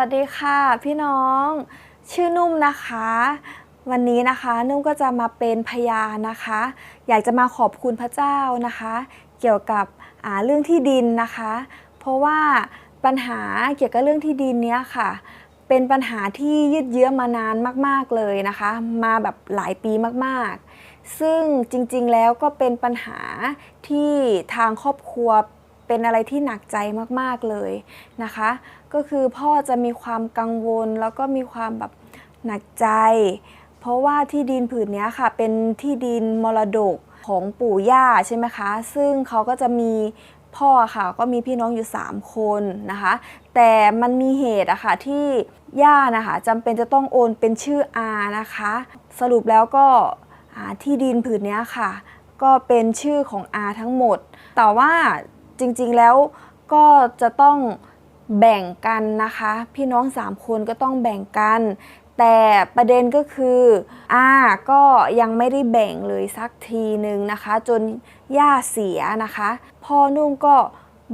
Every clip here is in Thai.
วัสดีค่ะพี่น้อง ชื่อนุ่มนะคะ วันนี้นะคะนุ่มก็จะมาเป็นพยานนะคะ อยากจะมาขอบคุณพระเจ้านะคะ เกี่ยวกับเรื่องที่ดินนะคะ เพราะว่าปัญหาเกี่ยวกับเรื่องที่ดินเนี้ยค่ะ เป็นปัญหาที่ยืดเยื้อมานานมากๆเลยนะคะ มาแบบหลายปีมากๆ ซึ่งจริงๆแล้วก็เป็นปัญหาที่ทางครอบครัว เป็นอะไรที่หนักใจมากๆเลยนะคะ ก็คือพ่อจะมีความกังวลแล้วก็มีความแบบหนักใจ เพราะว่าที่ดินผืนนี้ค่ะ เป็นที่ดินมรดกของปู่ย่าใช่ไหมคะ ซึ่งเขาก็จะมีพ่อค่ะก็มีพี่น้องอยู่ 3 คนนะคะ แต่มันมีเหตุอะค่ะที่ย่านะคะจำเป็นจะต้องโอนเป็นชื่ออานะคะ สรุปแล้วก็ที่ดินผืนนี้ค่ะ ก็เป็นชื่อของอาทั้งหมด แต่ว่า จริงๆแล้วก็จะต้องแบ่งกันนะคะ พี่น้อง 3 คนก็ต้องแบ่งกัน แต่ประเด็นก็คืออาก็ยังไม่ได้แบ่งเลยสักทีหนึ่งนะคะ จนย่าเสียนะคะ พ่อนุ่มก็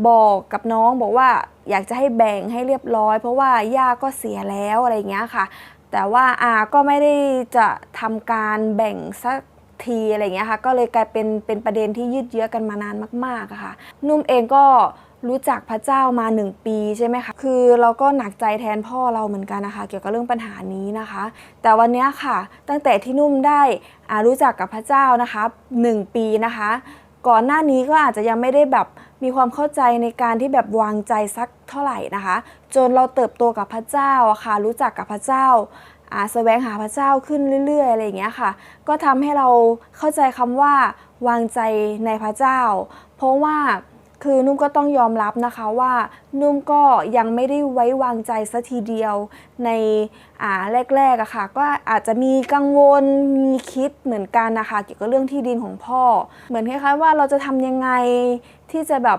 บอกกับน้องบอกว่าอยากจะให้แบ่งให้เรียบร้อย เพราะว่าย่าก็เสียแล้วอะไรอย่างเงี้ยค่ะ แต่ว่าอาก็ไม่ได้จะทำการแบ่งสัก ทีอะไรอย่างเงี้ยค่ะ ก็เลยกลายเป็นเป็นประเด็นที่ยืดเยื้อกันมานานมากๆอะค่ะ นุ่มเองก็รู้จักพระเจ้ามา 1 ปีใช่ไหมคะ คือเราก็หนักใจแทนพ่อเราเหมือนกันนะคะ เกี่ยวกับเรื่องปัญหานี้นะคะ แต่วันนี้ค่ะ ตั้งแต่ที่นุ่มได้อ่ารู้จักกับพระเจ้านะคะ 1 ปีนะคะ ก่อนหน้านี้ก็อาจจะยังไม่ได้แบบมีความเข้าใจในการที่แบบวางใจสักเท่าไหร่นะคะ จนเราเติบโตกับพระเจ้าอะค่ะ รู้จักกับพระเจ้า แสวงหาพระเจ้าขึ้นเรื่อย ๆ อะไรอย่างเงี้ยค่ะ ก็ทำให้เราเข้าใจคำว่าวางใจในพระเจ้า เพราะว่าคือนุ่มก็ต้องยอมรับนะคะว่านุ่มก็ยังไม่ได้ไว้วางใจสัทีเดียวในอ่าแรกๆอะค่ะก็อาจจะมีกังวลมีคิดเหมือนกันนะคะเกี่ยวกับเรื่องที่ดินของพ่อ เหมือนคล้ายๆว่าเราจะทำยังไงที่จะแบบ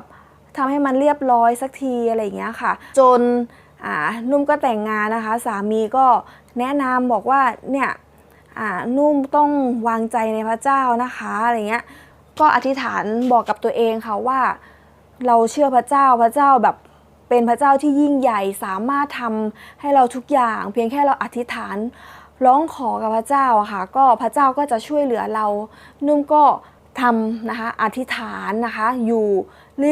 ทำให้มันเรียบร้อยสักทีอะไรอย่างเงี้ยค่ะ จน นุ่มก็แต่งงานนะคะ สามีก็แนะนำบอกว่าเนี่ยนุ่มต้องวางใจในพระเจ้านะคะอะไรเงี้ยก็อธิษฐานบอกกับตัวเองค่ะว่า เราเชื่อพระเจ้าพระเจ้าแบบเป็นพระเจ้าที่ยิ่งใหญ่สามารถทำให้เราทุกอย่าง เพียงแค่เราอธิษฐานร้องขอกับพระเจ้าค่ะ ก็พระเจ้าก็จะช่วยเหลือเรา นุ่มก็ทำนะคะอธิษฐานนะคะอยู่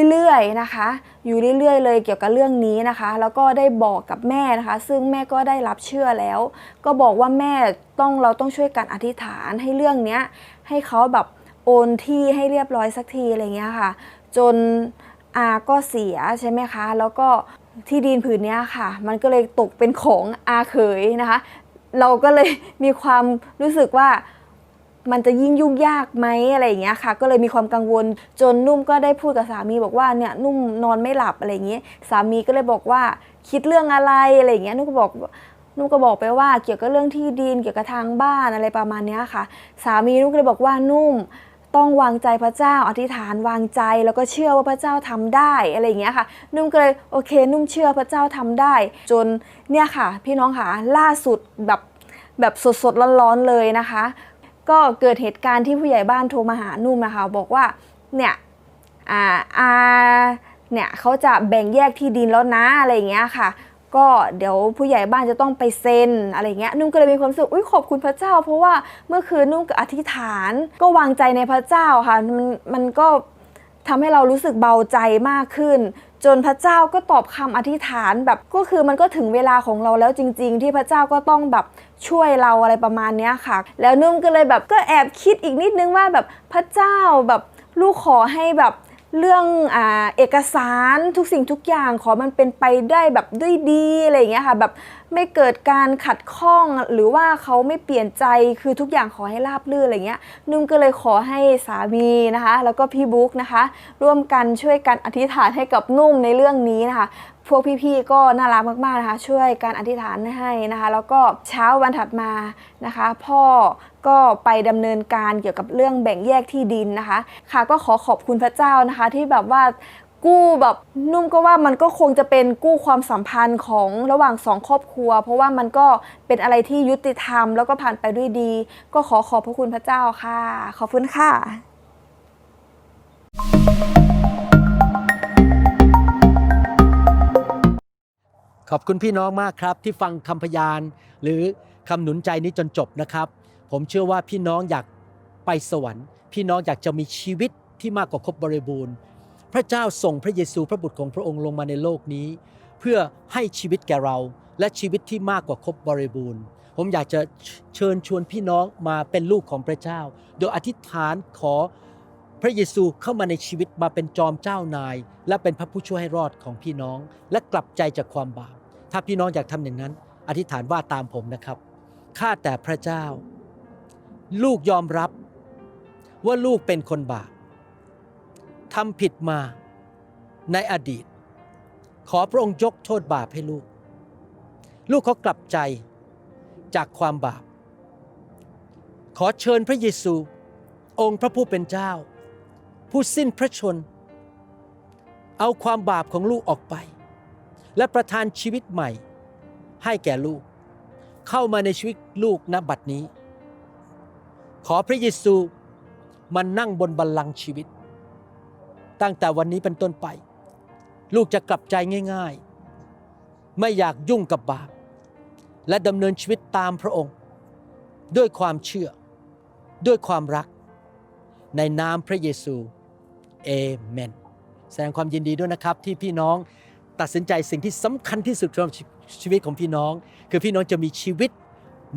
เรื่อยๆนะคะ อยู่เรื่อยๆ เลยเกี่ยวกับเรื่องนี้นะคะ แล้วก็ได้บอกกับแม่นะคะ ซึ่งแม่ก็ได้รับเชื่อแล้ว ก็บอกว่าแม่ต้องเราต้องช่วยกันอธิษฐานให้เรื่องเนี้ยให้เขาแบบโอนที่ให้เรียบร้อยสักทีอะไรเงี้ยค่ะ จนอาก็เสียใช่ไหมคะ แล้วก็ที่ดินผืนเนี้ยค่ะ มันก็เลยตกเป็นของอาเขยนะคะ เราก็เลยมีความรู้สึกว่า มันจะยิ่งยุ่งยากไหมอะไรอย่างเงี้ยค่ะ ก็เลยมีความกังวลจนนุ่มก็ได้พูดกับสามีบอกว่าเนี่ยนุ่มนอนไม่หลับอะไรอย่างเงี้ยสามีก็เลยบอกว่าคิดเรื่องอะไรอะไรอย่างเงี้ยนุ่มก็บอกนุ่มก็บอกไปว่าเกี่ยวกับเรื่องที่ดินเกี่ยวกับทางบ้านอะไรประมาณเนี้ยค่ะ สามีนุ่มก็เลยบอกว่านุ่มต้องวางใจพระเจ้าอธิษฐานวางใจแล้วก็เชื่อว่าพระเจ้าทำได้อะไรอย่างเงี้ยค่ะ นุ่มก็เลยโอเค นุ่มเชื่อพระเจ้าทำได้ จนเนี่ยค่ะ พี่น้องค่ะล่าสุดแบบแบบสดๆร้อนๆเลยนะคะ ก็เกิดเหตุการณ์ที่ผู้ใหญ่บ้านโทรมาหานุ่มนะคะบอกว่าเนี่ยอ่าอาเนี่ยเขาจะแบ่งแยกที่ดินแล้วนะอะไรอย่างเงี้ยค่ะ ก็เดี๋ยวผู้ใหญ่บ้านจะต้องไปเซ็นอะไรเงี้ยนุ่มก็เลยมีความสึกอุ้ยขอบคุณพระเจ้า เพราะว่าเมื่อคืนนุ่มก็อธิษฐานก็วางใจในพระเจ้าค่ะมันมันก็ทำให้เรารู้สึกเบาใจมากขึ้น จนพระเจ้าก็ตอบคำอธิษฐานแบบก็คือมันก็ถึงเวลาของเราแล้วจริง ๆ ที่พระเจ้าก็ต้องแบบช่วยเราอะไรประมาณนี้ค่ะ แล้วนุ่มก็เลยแบบก็แอบคิดอีกนิดนึงว่าแบบพระเจ้าแบบลูกขอให้แบบ เรื่องอเอกสารทุกสิ่งทุกอย่างขอมันเป็นไปได้แบบด้วยดีอะไรอย่างเงี้ยค่ะแบบไม่เกิดการขัดข้องหรือว่าเขาไม่เปลี่ยนใจคือทุกอย่างขอให้ราบรื่นอะไรเงี้ยนุ่มก็เลยขอให้สามีนะคะ แล้วก็พี่บุ๊กนะคะ ร่วมกันช่วยกันอธิษฐานให้กับนุ่มในเรื่องนี้นะคะ พวกพี่ๆก็น่ารักมากๆนะคะ ช่วยการอธิษฐานให้นะคะ แล้วก็เช้าวันถัดมานะคะ พ่อก็ไปดำเนินการเกี่ยวกับเรื่องแบ่งแยกที่ดินนะคะ ค่ะก็ขอขอบคุณพระเจ้านะคะ ที่แบบว่ากู้แบบนุ่มก็ว่ามันก็คงจะเป็นกู้ความสัมพันธ์ของระหว่างสองครอบครัว เพราะว่ามันก็เป็นอะไรที่ยุติธรรม แล้วก็ผ่านไปด้วยดี ก็ขอขอบพระคุณพระเจ้าค่ะ ขอบคุณค่ะ ขอบคุณพี่น้องมากครับ ที่ฟังคำพยาน หรือคำหนุนใจนี้จนจบนะครับ ผมเชื่อว่าพี่น้องอยากไปสวรรค์ พี่น้องอยากจะมีชีวิตที่มากกว่าครบบริบูรณ์ พระเจ้าส่งพระเยซูพระบุตรของพระองค์ลงมาในโลกนี้ เพื่อให้ชีวิตแก่เราและชีวิตที่มากกว่าครบบริบูรณ์ ผมอยากจะเชิญชวนพี่น้องมาเป็นลูกของพระเจ้า โดยอธิษฐานขอพระเยซูเข้ามาในชีวิตมาเป็นจอมเจ้านาย และเป็นพระผู้ช่วยให้รอดของพี่น้อง และกลับใจจากความบาป ถ้าพี่น้องอยากทำอย่างนั้น อธิษฐานว่าตามผมนะครับ ข้าแต่พระเจ้า ลูกยอมรับว่าลูกเป็นคนบาปทำผิดมาในอดีต ขอพระองค์ยกโทษบาปให้ลูก ลูกเขากลับใจจากความบาป ขอเชิญพระเยซู องค์พระผู้เป็นเจ้า ผู้สิ้นพระชน เอาความบาปของลูกออกไป และประทานชีวิตใหม่ ให้แก่ลูก เข้ามาในชีวิตลูกณบัดนี้ ขอพระเยซูมานั่งบนบัลลังก์ชีวิต ตั้งแต่วันนี้เป็นต้นไป ลูกจะกลับใจง่ายๆ ไม่อยากยุ่งกับบาปและดำเนินชีวิตตามพระองค์ ด้วยความเชื่อ ด้วยความรัก ในนามพระเยซูเอเมน แสดงความยินดีด้วยนะครับที่พี่น้อง ตัดสินใจสิ่งที่สำคัญที่สุดสำหรับชีวิตของพี่น้อง คือพี่น้องจะมีชีวิต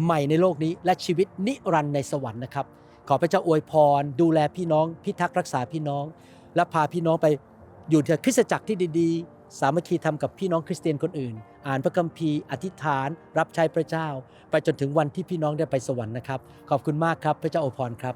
ใหม่ในโลกนี้และชีวิตนิรันดร์ในสวรรค์นะครับ ขอพระเจ้าอวยพร ดูแลพี่น้อง พิทักษ์รักษาพี่น้อง และพาพี่น้องไปอยู่ในคริสตจักรที่ดีๆ สามัคคีทำกับพี่น้องคริสเตียนคนอื่น อ่านพระคัมภีร์อธิษฐาน รับใช้พระเจ้า ไปจนถึงวันที่พี่น้องได้ไปสวรรค์นะครับ ขอบคุณมากครับพระเจ้าอวยพรครับ